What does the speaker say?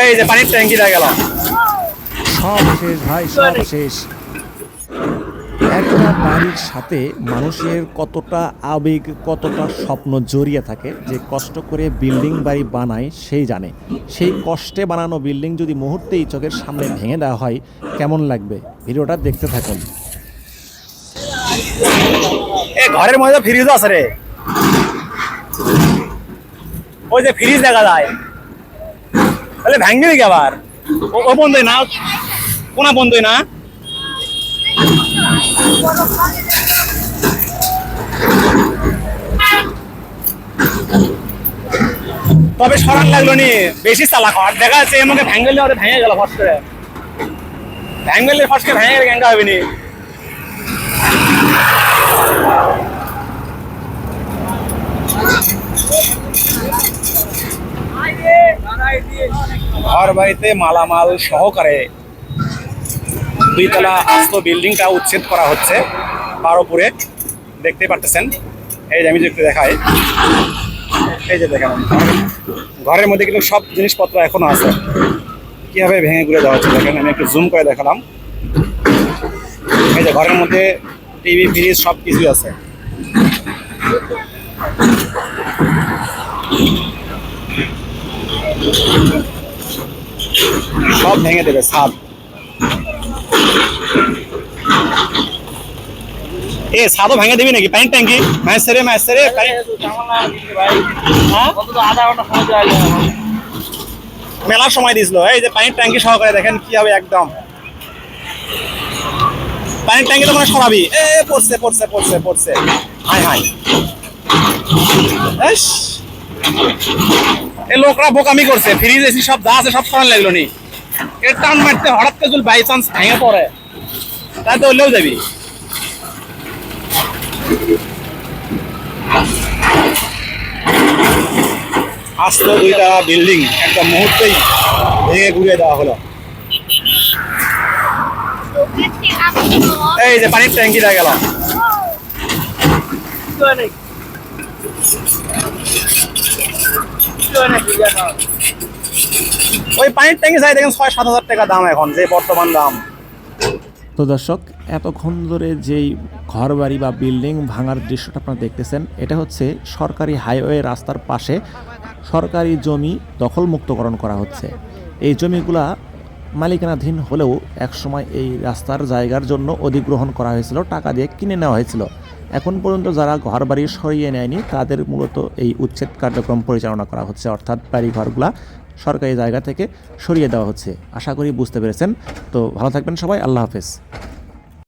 এই যে পানির ট্যাঙ্কিটা গেল। সব শেষ ভাই সব শেষ একটা বাড়ির সাথে মানুষের কতটা আবেগ কতটা স্বপ্ন জড়িয়ে থাকে যে কষ্ট করে বিল্ডিং বাড়ি বানায় সেই জানে। সেই কষ্টে বানানো বিল্ডিং যদি মুহূর্তেই চোখের সামনে ভেঙে দেওয়া হয় কেমন লাগবে? ভিডিওটা দেখতে থাকুন। এ ঘরের মধ্যে ফ্রিজ আছে রে। ওই যে ফ্রিজ দেখা যায়। তাহলে ভাঙ্গি নাকি আবার? ও- বন্ধই না? কোনা বন্ধই না? তবে সরান লাগল নি, বেশি চালাক। আর দেখা যাচ্ছে মধ্যে ভ্যাঙ্গেল ওটা ভেঙে গেল, ফস করে। ভ্যাঙ্গেলের ফসকে ভেঙে গেলে গ্যাঙ্গা হবে নি। ঘর বাড়িতে মালামাল সহকারে দুইতলা আস্ত বিল্ডিংটা উচ্ছেদ করা হচ্ছে তার উপরে দেখতে পারতেছেন? এই যে আমি যদি একটু দেখাই। এই যে দেখেন ঘরের মধ্যে কিন্তু সব জিনিসপত্র এখনও আছে। কীভাবে ভেঙে ঘুরে দেওয়া হচ্ছে দেখেন, আমি একটু জুম করে দেখালাম। এই যে ঘরের মধ্যে টিভি ফ্রিজ সব কিছুই আছে। সব ভেঙে দেবে ছাদ এ ছাদও ভেঙে দিবি নাকি? পানির ট্যাঙ্কি? ম্যাচ সেরে ম্যাচ সেরে হ্যাঁ? মেলার সময় দিছিল। এই যে পানির ট্যাঙ্কি সহকারে দেখেন কি হবে একদম। পানির ট্যাঙ্কি তো মানে সরাবি। এ পড়ছে পড়ছে পড়ছে পড়ছে। High high. এ, লোকরা বোকামি করছে। ফ্রিজ, এসি সব যা আছে সব সরান লাগল নি। এর টান মারতে হঠাৎ করে যদি বাই চান্স ভেঙে পড়ে তাই তো হলেও যাবি। আস্ত দুইটা বিল্ডিং একটা মুহূর্তেই ভেঙে ঘুরিয়ে দেওয়া হলো। এই যে পানির ট্যাঙ্কিটা গেল। ওই পানির ট্যাঙ্কি চাই দেখেন ছয়, সাত হাজার টাকা দাম এখন, যে বর্তমান দাম। তো দর্শক, এতক্ষণ ধরে যেই ঘরবাড়ি বা বিল্ডিং ভাঙার দৃশ্যটা আপনারা দেখতেছেন, এটা হচ্ছে সরকারি হাইওয়ে রাস্তার পাশে সরকারি জমি দখলমুক্তকরণ করা হচ্ছে। এই জমিগুলা মালিকানাধীন হলেও একসময় এই রাস্তার জায়গার জন্য অধিগ্রহণ করা হয়েছিল, টাকা দিয়ে কিনে নেওয়া হয়েছিল। এখন পর্যন্ত যারা ঘরবাড়ি সরিয়ে নেয়নি, তাদের মূলত এই উচ্ছেদ কার্যক্রম পরিচালনা করা হচ্ছে, অর্থাৎ বাড়ি ঘরগুলা সরকারি জায়গা থেকে সরিয়ে দেওয়া হচ্ছে। আশা করি বুঝতে পেরেছেন। তো ভালো থাকবেন সবাই। আল্লাহ হাফেজ।